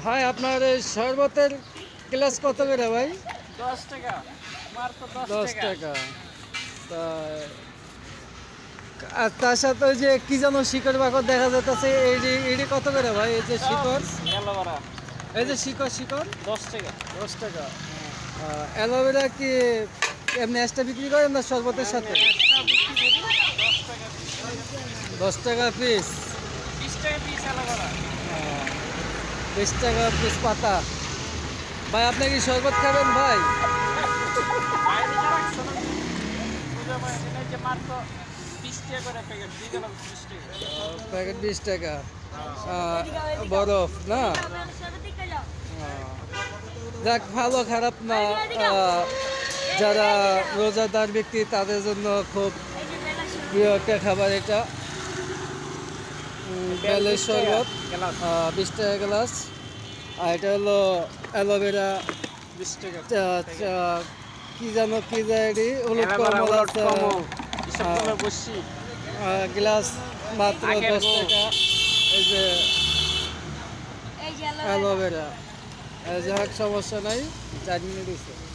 ভাই আপনার এই শরবতের গ্লাস কত করে ভাই? দশ টাকা। দশ টাকা। তা আর তার সাথে ওই যে কি যেন শিকড় বাকড় দেখা যাচ্ছে এই যে এটি কত করে ভাই এই যে শিকড়? এই যে শিকড় শিকড়? দশ টাকা। দশ টাকা। অ্যালোভেরা কি এমনি এক্সট্রা বিক্রি করেন না শরবতের সাথে? বিক্রি দশ টাকা পিস বিশ টাকা পিস বিশ টাকা পিস পাতা। ভাই, আপনি কি শরবত খাবেন, ভাই? প্যাকেট বিশ টাকা। বরফ, না? যাক, ভালো, খারাপ না। যারা রোজাদার ব্যক্তি, তাদের জন্য খুব প্রিয় একটা খাবার এটা। বেলের শরবত বিশ টাকা গ্লাস। আর এটা হলো অ্যালোভেরা। বিশ টাকা। চা- চা- কি জানো কি জানি হলুদ কমল আছে। বসছি গ্লাস মাত্র দশ টাকা। এই যে অ্যালোভেরা। যাই হোক সমস্যা নাই। চাটনি দিচ্ছে